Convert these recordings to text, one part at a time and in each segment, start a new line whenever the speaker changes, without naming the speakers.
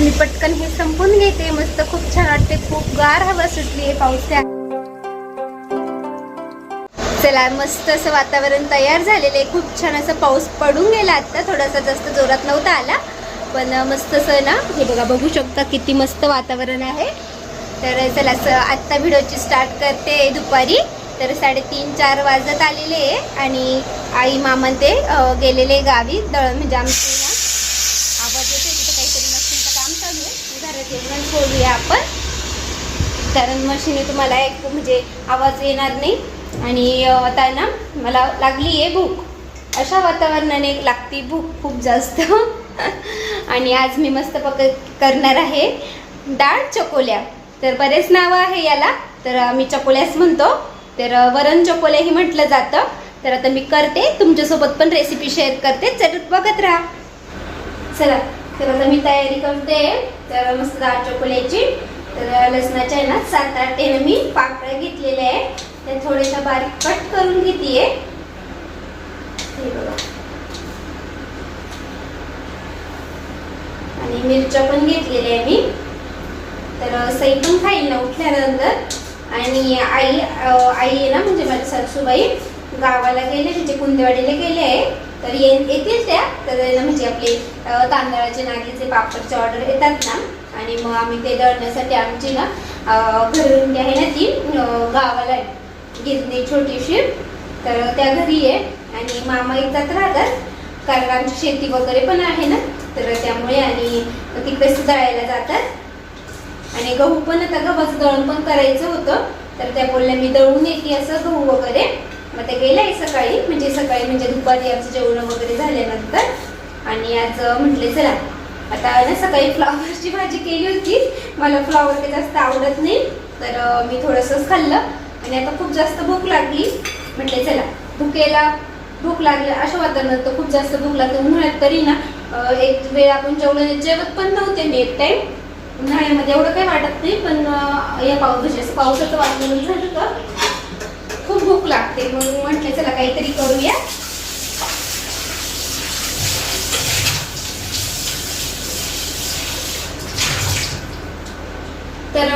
तर मी पटकन हे संपून घेते. मस्त खूप छान वाटते. खूप गार हवा सुटली आहे पावसा चला मस्त असं वातावरण तयार झालेलं आहे. खूप छान असं पाऊस पडून गेला आता थोडासा जास्त जोरात नव्हता आला. पण मस्त असं ना हे बघा बघू शकता किती मस्त वातावरण आहे. तर चला असं आत्ता व्हिडिओची स्टार्ट करते दुपारी. तर साडेतीन चार वाजत आलेले आहे. आणि आई मामा ते गेलेले गावी. दळण म्हणजे आमचे आवाज येते तिथं काहीतरी मशीनचं काम चालू आहे घरात आपण. कारण मशीने तुम्हाला एक म्हणजे आवाज येणार नाही. आणि आता ना मला लागली आहे भूक. अशा वातावरणाने लागती भूक खूप जास्त. आणि आज मी मस्त पक करणार आहे डाळ चकोल्या. तर बरेच नावं आहे याला. तर मी चकोल्याच म्हणतो. तर वरण चकोल्याही म्हटलं जातं. तर आता मी करते. तुमच्यासोबत पण रेसिपी शेअर करते. चटत बघत राहा. चला. तर आता मी तयारी करते. तर मस्त डाळ चकोल्याची तर लसणाच्या आहे ना सात आठ आहे मी पाकळ्या घेतलेल्या आहे त्या थोड्याशा बारीक कट करून घेते हे बघा. आणि मिरच्या पण घेतलेल्या आहे मी. तर सई पण खाईल ना उठल्यानंतर. आणि आई आई आहे ना म्हणजे माझी सासूबाई गावाला गेले म्हणजे कुंदेवाडीला गेले आहे. तर ये येतील त्या. तर म्हणजे आपले तांदळाचे नागलीचे पापडचे ऑर्डर येतात ना. आणि मग आम्ही ते दळण्यासाठी आमची ना घरून जी आहे ना ती गावाला आहे. गिरणी छोटीशी. तर त्या घरी आहे आणि मामा येतात राहतात. कारण आमची शेती वगैरे पण आहे ना. तर त्यामुळे आणि तिकडेच दळायला जातात. आणि गहू पण आता गव्हाचं दळण पण करायचं होतं. तर त्या बोलल्या मी दळून येते असं गहू वगैरे. मग ते गेले सकाळी. म्हणजे सकाळी म्हणजे दुपारी आमचं जेवण वगैरे झाल्यानंतर. आणि आज म्हटले चला आता ना सकाळी फ्लावरची भाजी केली होती. मला फ्लावर काही जास्त आवडत नाही. तर मी थोडंसंच खाल्लं. आणि आता खूप जास्त भूक लागली. म्हटले चला भुकेला भूक लागली अशा वातावरणात तर खूप जास्त भूक लागते. उन्हाळ्यात तरी ना एक वेळ आपण जेवलं जेवत पण नव्हते मी एक टाईम उन्हाळ्यामध्ये एवढं काही वाटत नाही पण या पाऊस पावसाचं वातावरण झालं तर भूक लागते म्हणून म्हटलं चला काहीतरी करूया. तर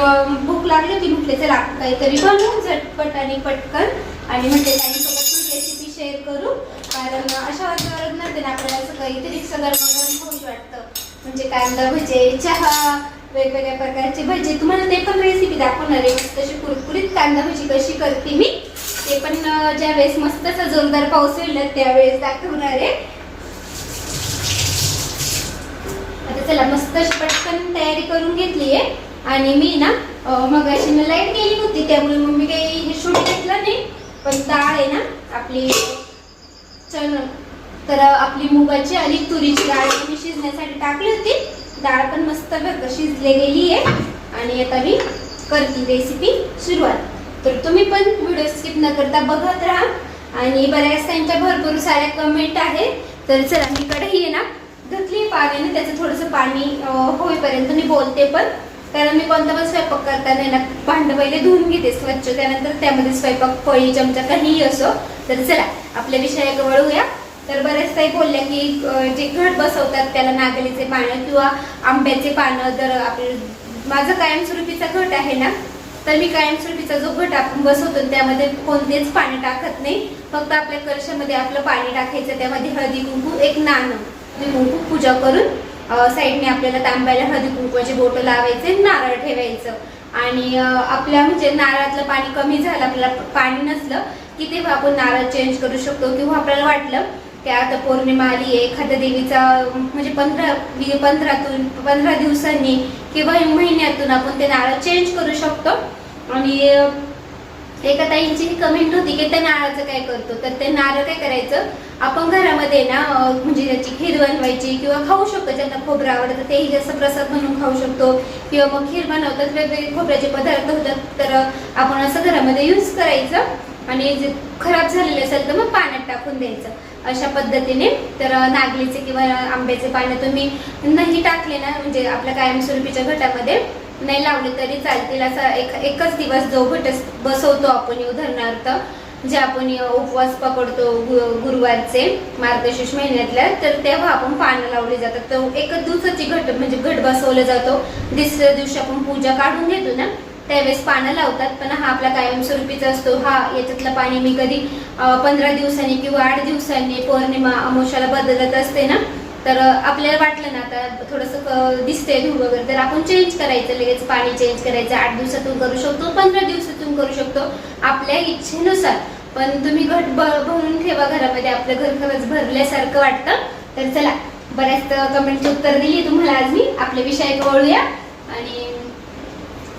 भूक लागली होती म्हटले चला काहीतरी बनवू झटपट आणि पटकन. आणि म्हटले ताईंसोबत पण रेसिपी शेअर करू. कारण अशा वातावरणात ना आपल्याला असं काहीतरी सगळं बनवून खाऊशी वाटतं. म्हणजे कांदा भजे चहा वेगवेगळ्या प्रकारचे भजे. तुम्हाला ते पण रेसिपी दाखवणार आहे. मस्त अशी कुरकुरीत कांदा भजी कशी करते मी. ते पण ज्या ज्यावेळेस मस्त जोरदार पाऊस येईल त्यावेळेस दाखवणार आहे. आता चला मस्त पटकन तयारी करून घेतली आहे. आणि मी ना मग अशी लाइट गेली होती त्यामुळे मग मी काही हे शूट घेतलं नाही. पण डाळ आहे ना आपली चण तर आपली मुगाची आणि तुरीची डाळ मी शिजण्यासाठी टाकली होती. डाळ पण मस्त शिजले गेली आहे. आणि आता मी करते रेसिपी सुरुवात. तर तुम्ही पण व्हिडिओ स्किप न करता बघत राहा. आणि बऱ्याच त्यांच्या भरपूर साऱ्या कमेंट आहे. तर चला मी कढई आहे ना घातली पाण्याने. त्याचं थोडंसं पाणी होईपर्यंत मी बोलते पण. कारण मी कोणता पण स्वयंपाक करताना ना भांडं पहिले धुवून घेते स्वच्छ. त्यानंतर त्यामध्ये स्वयंपाक पळी चमचा काहीही असो. तर चला आपल्या विषयाकडे वळूया. तर बऱ्याच काही बोलल्या की जे घट बसवतात त्याला नागलीचे पानं किंवा आंब्याचे पानं जर आपलं माझं कायमस्वरूपीचा घट आहे ना तर मी कायमस्वरूपीचा जो घट आपण बसवतो त्यामध्ये कोणतेच पाणी टाकत नाही. फक्त आपल्या कलशामध्ये आपलं पाणी टाकायचं त्यामध्ये हळदी कुंकू एक नाणं हळदी कुंकू पूजा करून साईडने आपल्याला तांब्याला हळदी कुंकूचे बोटं लावायचे नारळ ठेवायचं. आणि आपल्या म्हणजे नारळातलं पाणी कमी झालं आपल्याला पाणी नसलं की तेव्हा आपण नारळ चेंज करू शकतो किंवा आपल्याला वाटलं की आता पौर्णिमा आली आहे एखाद्या देवीचा म्हणजे पंधरा पंधरातून पंधरा दिवसांनी किंवा महिन्यातून आपण ते नारळ चेंज करू शकतो. आणि एका ताईंची ही कमेंट होती की त्या नारळाचं काय करतो? तर ते नारळ काय करायचं? आपण घरामध्ये ना म्हणजे त्याची खीर बनवायची किंवा खाऊ शकतो ज्यांना खोबरं आवडतं तेही जास्त प्रसाद म्हणून खाऊ शकतो. किंवा मग खीर बनवतात वेगवेगळे खोबऱ्याचे पदार्थ होतात तर आपण असं घरामध्ये यूज करायचं. आणि जे खराब झालेलं असेल तर मग पाण्यात टाकून द्यायचं. अशा पद्धतीने. तर नागलीचे किंवा आंब्याचे पानं तुम्ही नाही टाकले ना म्हणजे आपल्या कायमस्वरूपीच्या घटामध्ये नाही लावले तरी चालतील. असा एक एकच दिवस जो घट बसवतो आपण उदाहरणार्थ जे आपण उपवास पकडतो गु- गुरुवारचे मार्गशीर्ष महिन्यातल्या तर तेव्हा आपण पानं लावली जातात. तर एकच दिवसाची घट म्हणजे घट बसवलं जातो. दुसऱ्या दिवशी आपण पूजा काढून घेतो ना त्यावेळेस पानं लावतात पण हा आपला कायमस्वरूपीचा असतो. हा याच्यातलं पाणी मी कधी पंधरा दिवसांनी किंवा आठ दिवसांनी पौर्णिमा अमावश्याला बदलत असते ना तर आपल्याला वाटलं ना आता थोडंसं दिसतंय धूळ वगैरे तर आपण चेंज करायचं लगेच पाणी चेंज करायचं. आठ दिवसातून करू शकतो पंधरा दिवसातून करू शकतो आपल्या इच्छेनुसार. पण तुम्ही घट भ- भरून ठेवा घरामध्ये आपलं घर खरंच भरल्यासारखं वाटतं. तर चला बऱ्याच कमेंटची उत्तर दिली तुम्हाला आज मी. आपल्या विषयात वळूया आणि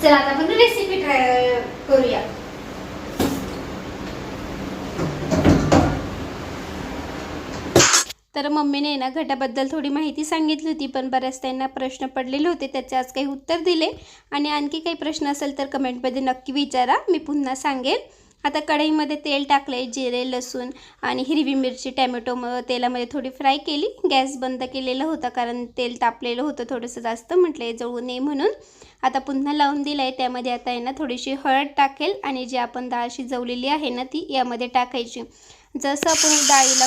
चला आता आपण रेसिपी ट्राय करूया. तर मम्मीने ना घटाबद्दल थोडी माहिती सांगितली होती पण बऱ्याच त्यांना प्रश्न पडलेले होते त्याचे आज काही उत्तर दिले. आणि आणखी काही प्रश्न असेल तर कमेंटमध्ये नक्की विचारा मी पुन्हा सांगेन. आता कढईमध्ये तेल टाकले जिरे लसूण आणि हिरवी मिरची टॅमॅटो म तेलामध्ये थोडी फ्राय केली. गॅस बंद केलेला होता कारण तेल तापलेलं होतं थोडंसं जास्त म्हटलं जळू नये म्हणून. आता पुन्हा लावून दिलं आहे त्यामध्ये आता आहे ना थोडीशी हळद टाकेल आणि जी आपण डाळ शिजवलेली आहे ना ती यामध्ये टाकायची. जसं आपण डाळीला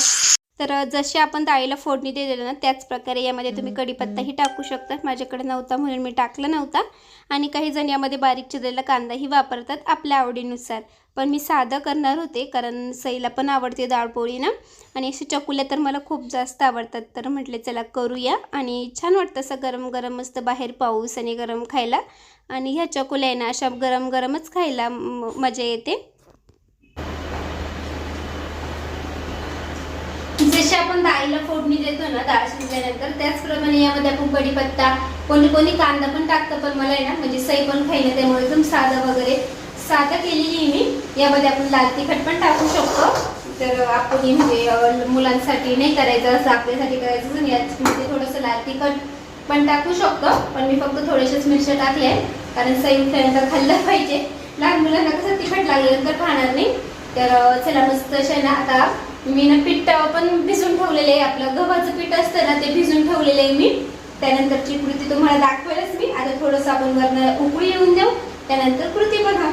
तर जशी आपण डाळीला फोडणी दिलेलं ना त्याच प्रकारे यामध्ये तुम्ही कढीपत्ताही टाकू शकता. माझ्याकडे नव्हता म्हणून मी टाकला नव्हता. आणि काही जण यामध्ये बारीक चिरलेला कांदाही वापरतात आपल्या आवडीनुसार. पण मी साधं करणार होते कारण सईला पण आवडते डाळपोळी ना. आणि अशी चकुल्या तर मला खूप जास्त आवडतात. तर म्हटले चला करूया. आणि छान वाटतं असं गरम गरम मस्त बाहेर पाऊस आणि गरम खायला. आणि ह्या चकुल्या आहे ना अशा गरम गरमच खायला म- मजा येते जशी आपण डाळीला फोडणी देतो ना डाळ शिजल्यानंतर त्याचप्रमाणे यामध्ये आपण कढीपत्ता कोणी कोणी कांदा पण टाकतं पण मला आहे ना म्हणजे सई पण खाईना त्यामुळे एकदम साधं वगैरे. साधं केलेली आहे मी. यामध्ये आपण लाल तिखट पण टाकू शकतो. तर आपण म्हणजे मुलांसाठी नाही करायचं असं आपल्यासाठी करायचं असं याच्यामध्ये थोडंसं लाल तिखट पण टाकू शकतो. पण मी फक्त थोडेसेच मिरच्या टाकले कारण सई उठल्यानंतर खाल्लं पाहिजे. लहान मुलांना कसं तिखट लागल्यानंतर खाणार नाही. तर चला मस्त असे ना आता मी ना पीठ पण भिजून ठेवलेलं आहे. आपलं गव्हाचं पीठ असतं ना ते भिजून ठेवलेलं आहे मी. त्यानंतरची कृती तुम्हाला दाखवेलच मी. आता थोडंसं आपण वरनं उकळी येऊन देऊ. त्यानंतर कृती बघा.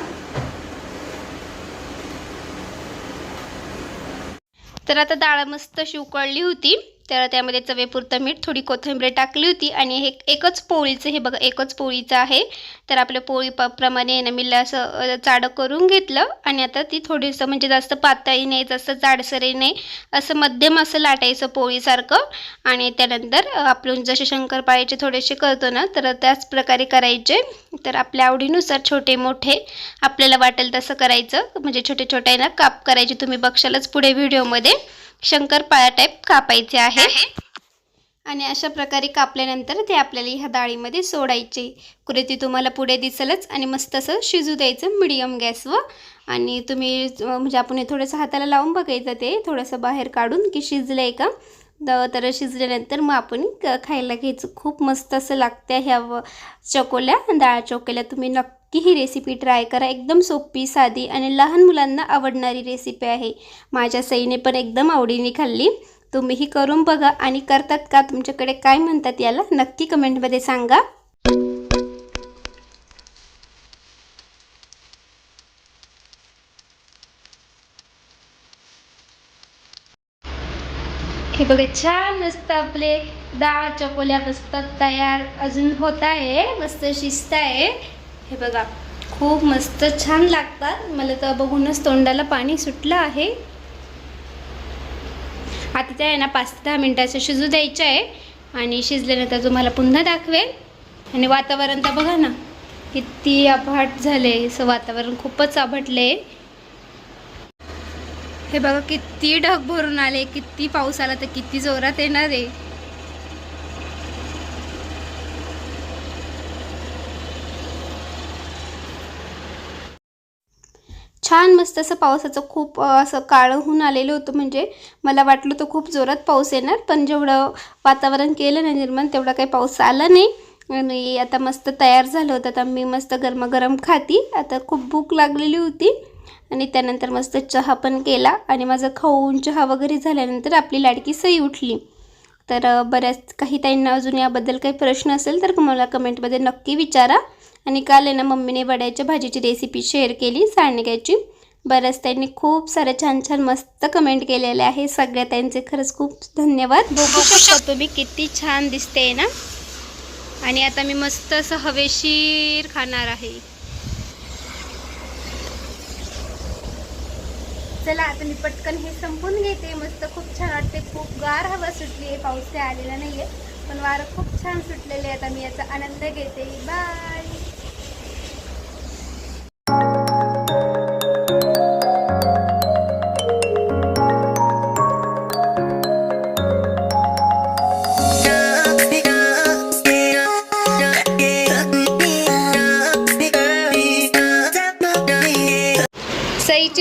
तर आता डाळ मस्त अशी उकळली होती. तर त्यामध्ये चवेपुरतं मीठ थोडी कोथिंबीर टाकली होती आणि हे एकच पोळीचं हे बघा एकच पोळीचं आहे. तर आपल्या पोळी प प्रमाणे ना मी असं जाडं करून घेतलं आणि आता ती थोडीसं म्हणजे जास्त पातळी नाही जास्त जाडसरही नाही असं मध्यम असं लाटायचं पोळीसारखं. आणि त्यानंतर आपण जसे शंकरपाळ्याचे थोडेसे करतो ना तर त्याच प्रकारे करायचे. तर आपल्या आवडीनुसार छोटे मोठे आपल्याला वाटेल तसं करायचं. म्हणजे छोटे छोटे ना काप करायचे तुम्ही बघशालच पुढे व्हिडिओमध्ये. शंकरपाळ्या टाईप कापायचे आहे. आणि अशा प्रकारे कापल्यानंतर ते आपल्याला ह्या डाळीमध्ये सोडायचे. कुरेती तुम्हाला पुढे दिसेलच आणि मस्त असं शिजू द्यायचं मिडियम गॅसवर आणि तुम्ही म्हणजे आपण हे थोडंसं हाताला लावून बघायचं ते थोडंसं बाहेर काढून की शिजलं आहे का? द- तर शिजल्यानंतर मग आपण क- खायला घ्यायचं. खूप मस्त असं लागतं ह्या व चकोल्या डाळ चकोल्या तुम्ही नक्की ही रेसिपी ट्राय करा. एकदम सोपी साधी आणि लहान मुलांना आवडणारी रेसिपी आहे. माझ्या सईने पण एकदम आवडीने खाल्ली. तुम्हीही करून बघा आणि करतात का? तुमच्याकडे काय म्हणतात याला नक्की कमेंटमध्ये सांगा. हे बघा छान मस्त आपले डाळ चकोल्या मस्त तयार अजून होत आहे. मस्त शिजत आहे. हे बघा खूप मस्त छान लागतात. मला तर बघूनच तोंडाला पाणी सुटलं आहे. आता त्या आहे ना पाच ते दहा मिनटाचं शिजू द्यायचं आहे. आणि शिजल्यानंतर तुम्हाला पुन्हा दाखवेल. आणि वातावरण तर बघा ना किती आभाट झाले असं वातावरण खूपच आभटले हे बघा किती ढग भरून आले. किती पाऊस आला तर किती जोरात येणार आहे. छान मस्त असं पावसाचं खूप असं काळं होऊन आलेलं होतं. म्हणजे मला वाटलं तर खूप जोरात पाऊस येणार पण जेवढं वातावरण केलं ना निर्माण तेवढा काही पाऊस आला नाही. आणि आता मस्त तयार झालं होतं. आता मी मस्त गरमागरम खाती. आता खूप भूक लागलेली होती. आणि त्यानंतर मस्त चहा पण केला. आणि माझं खाऊन चहा वगैरे झाल्यानंतर आपली लाडकी सई उठली. तर बऱ्याच काही ताईंना अजून याबद्दल काही प्रश्न असेल तर मला कमेंटमध्ये नक्की विचारा. आणि काल आहे ना मम्मीने वड्याच्या भाजीची रेसिपी शेअर केली सांडग्याची. बऱ्याच त्यांनी खूप साऱ्या छान छान मस्त कमेंट केलेले आहे. सगळ्या त्यांचे खरंच खूप धन्यवाद. बघू शकता तुम्ही किती छान दिसते ना. आणि आता मी मस्त असं हवेशीर खाणार आहे. चला आता मी पटकन हे संपून घेते. मस्त खूप छान वाटते. खूप गार हवा सुटली आहे. पाऊस काय आलेला आहे पण वारं खूप छान सुटलेले आहे आता मी याचा आनंद घेते. बाय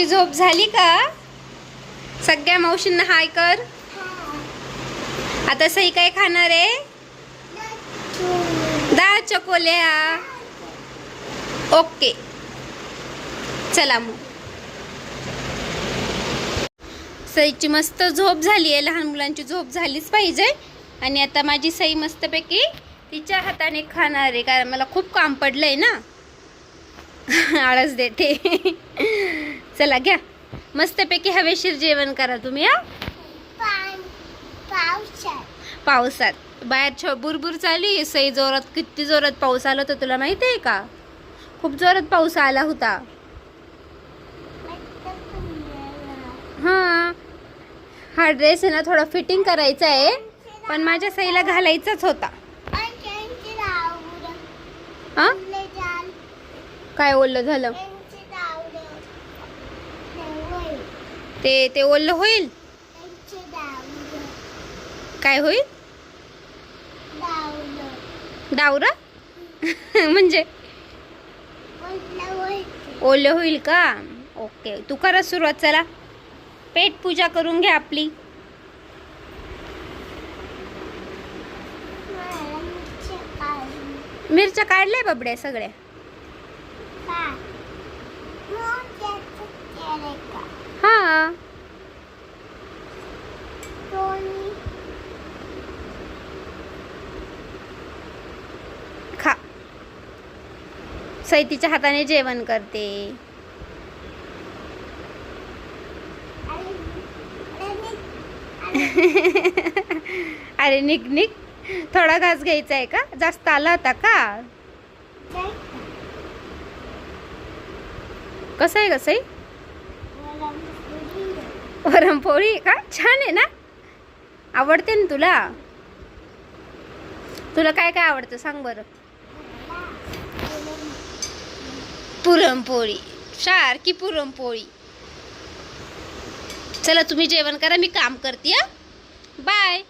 तुझी झोप झाली का? सगळ्या मावशींना हाय कर. आता सई काय खाणार आहे? दहा चकोल्या. ओके. चला मग. सईची मस्त झोप झाली आहे. लहान मुलांची झोप झालीच पाहिजे. आणि आता माझी सई मस्तपैकी तिच्या हाताने खाणार आहे. कारण मला खूप काम पडलंय ना. आळस देते. चला घ्या. मस्तपैकी हवेशीर जेवण करा तुम्ही हा? पावसात. बाहेर छ बुरबुर चालू आहे. सई जोरात किती जोरात पाऊस आला होता तुला माहिती आहे का? खूप जोरात पाऊस आला होता. हां. हा ड्रेस आहे ना थोडा फिटिंग करायचा आहे. पण माझ्या सईला घालायचाच होता. हां? काय ओलं झालं? ते ते ओलं होईल? काय होईल? डावरा म्हणजे? ओलं होईल का? ओके तू करा सुरुवात चला. पेट पूजा करून घ्या आपली. मिरच्या काढल्या बाबड्या सगळ्या? हा. खा. सैतीच्या हाताने जेवण करते. अरे निक निक. थोडा घास घ्यायचा आहे का? जास्त आला होता का? कसं आहे कसं आहे पुरणपोळी का छान आहे ना? आवडते ना तुला? तुला काय काय आवडतं? सांग बरं. पुरणपोळी. सारखी पुरणपोळी. चला तुम्ही जेवण करा मी काम करते हा? बाय.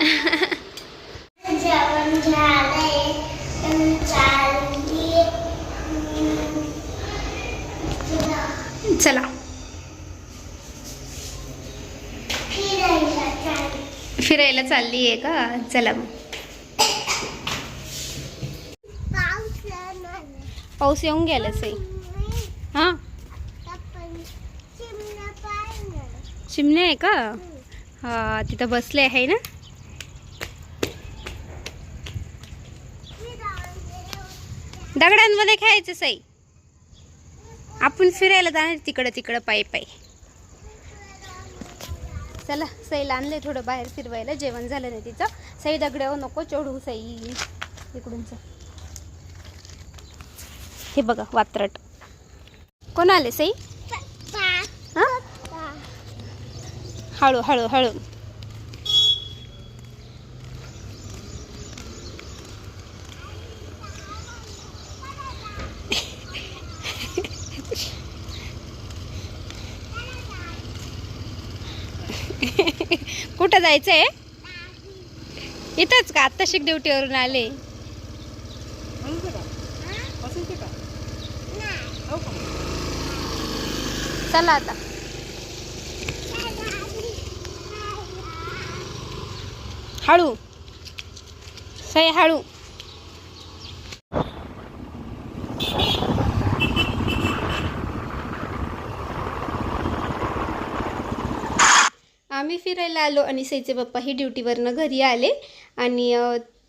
जेवण झालं चालली
चला.
फिरायला चालली
आहे का? चला मग.
पाऊस
येऊन गेला सई हां?
आपण चिमणे
आहे का? हा तिथं बसले आहे ना? दगडांमध्ये खेळायचं सई आपण फिरायला जाणार तिकडं तिकडं पायी पायी. चला सईला आणले थोडं बाहेर फिरवायला. जेवण झालं नाही तिचं. सई दगड्यावर नको चढू सई. इकडून चल. हे बघा वात्रट. कोण आले सई? हा? हळू हळू हळू. कुठं जायचं आहे इथंच का? आत्ता शिक ड्युटीवरून आले. चला आता. हळू. सई हळू. फिरायला आलो आणि सईचे पप्पा ही ड्युटीवरनं घरी आले. आणि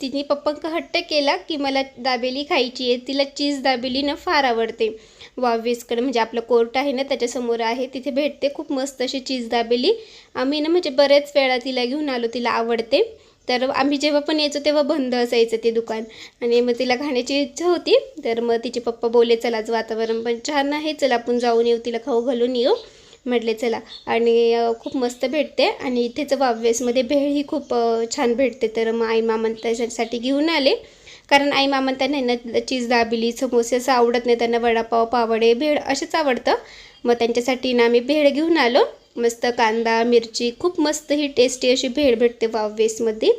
तिने पप्पांक हट्ट केला की मला दाबेली खायची आहे तिला चीज दाबेली ना फार आवडते. वावीसकडे म्हणजे आपलं कोर्ट आहे ना त्याच्यासमोर आहे तिथे भेटते खूप मस्त अशी चीज दाबेली. आम्ही ना म्हणजे बऱ्याच वेळा तिला घेऊन आलो तिला आवडते. तर आम्ही जेव्हा पण यायचो तेव्हा बंद असायचं ते दुकान. आणि मग तिला खाण्याची इच्छा होती. तर मग तिचे पप्पा बोले चला आज वातावरण पण छान आहे चला आपण जाऊन येऊ तिला खाऊ घालून येऊ. म्हटले चला. आणि खूप मस्त भेटते आणि इथेच वावेसमध्ये भेळ ही खूप छान भेटते. तर मग आई मामा त्याच्यासाठी घेऊन आले. कारण आई मामा त्यांना ना चीज दाबिली समोसे असं आवडत नाही. त्यांना वडापाव पावडे भेळ असेच आवडतं. मग त्यांच्यासाठी ना आम्ही भेळ घेऊन आलो. मस्त कांदा मिरची खूप मस्त ही टेस्टी अशी भेळ भेटते वावेसमध्ये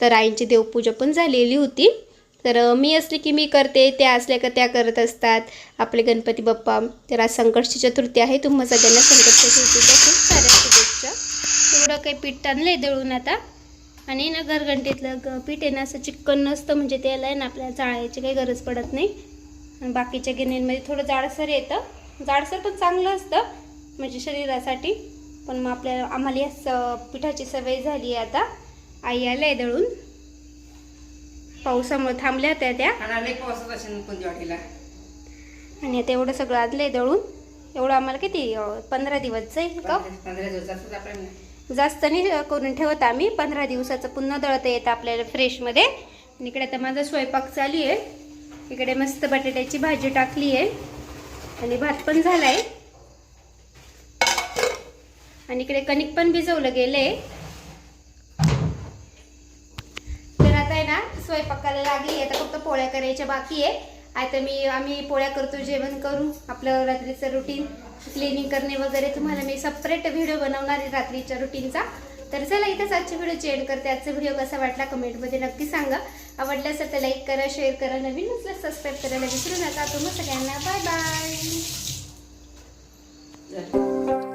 तर आईंची देवपूजा पण झालेली होती. तर मी असले की मी करते त्या असल्या का त्या करत असतात. आपले गणपती बाप्पा. तर आज संकटची चतुर्थी आहे. तुम्हा सगळ्यांना संकट चतुर्थीच्या खूप साऱ्या शुभेच्छा. एवढं काही पीठ आणलं आहे दळून आता. आणि ना घरघंटीतलं ग पीठ आहे ना असं चिक्कन नसतं म्हणजे त्याला आहे ना आपल्याला जाळायची काही गरज पडत नाही. आणि बाकीच्या गिन्यांमध्ये थोडं जाडसर येतं. जाडसर पण चांगलं असतं म्हणजे शरीरासाठी. पण मग आपल्या आम्हाला या स पिठाची सवय झाली आहे आता. आई आलं आहे दळून. पावसामुळे थांबल्या होत्या त्या.
आणि
आता एवढं सगळं आहे दळून. एवढं आम्हाला किती पंधरा दिवस जाईल का? जास्त नाही. करून ठेवत आम्ही. पंधरा दिवसाचं पुन्हा दळता येतं आपल्याला फ्रेशमध्ये आणि इकडे आता माझा स्वयंपाक चालू आहे. इकडे मस्त बटाट्याची भाजी टाकली आहे. आणि भात पण झाला आहे आणि इकडे कणिक पण भिजवलं गेलं आहे तर आता आहे ना स्वयंपाकाला लागली आहे. आता फक्त पोळ्या करायच्या बाकी आहे. आता मी आम्ही पोळ्या करतो जेवण करू. आपलं रात्रीचं रुटीन क्लिनिंग करणे वगैरे तुम्हाला मी सपरेट व्हिडिओ बनवणार आहे रात्रीच्या रुटीनचा तर चला इथेच आजची व्हिडिओ चेंड करते. आजचा व्हिडिओ कसा वाटला कमेंटमध्ये नक्की सांगा. आवडला असेल तर लाईक करा शेअर करा. नवीन नसल्यास सबस्क्राईब करायला विसरू नका. तुम्ही सगळ्यांना बाय बाय
झालं.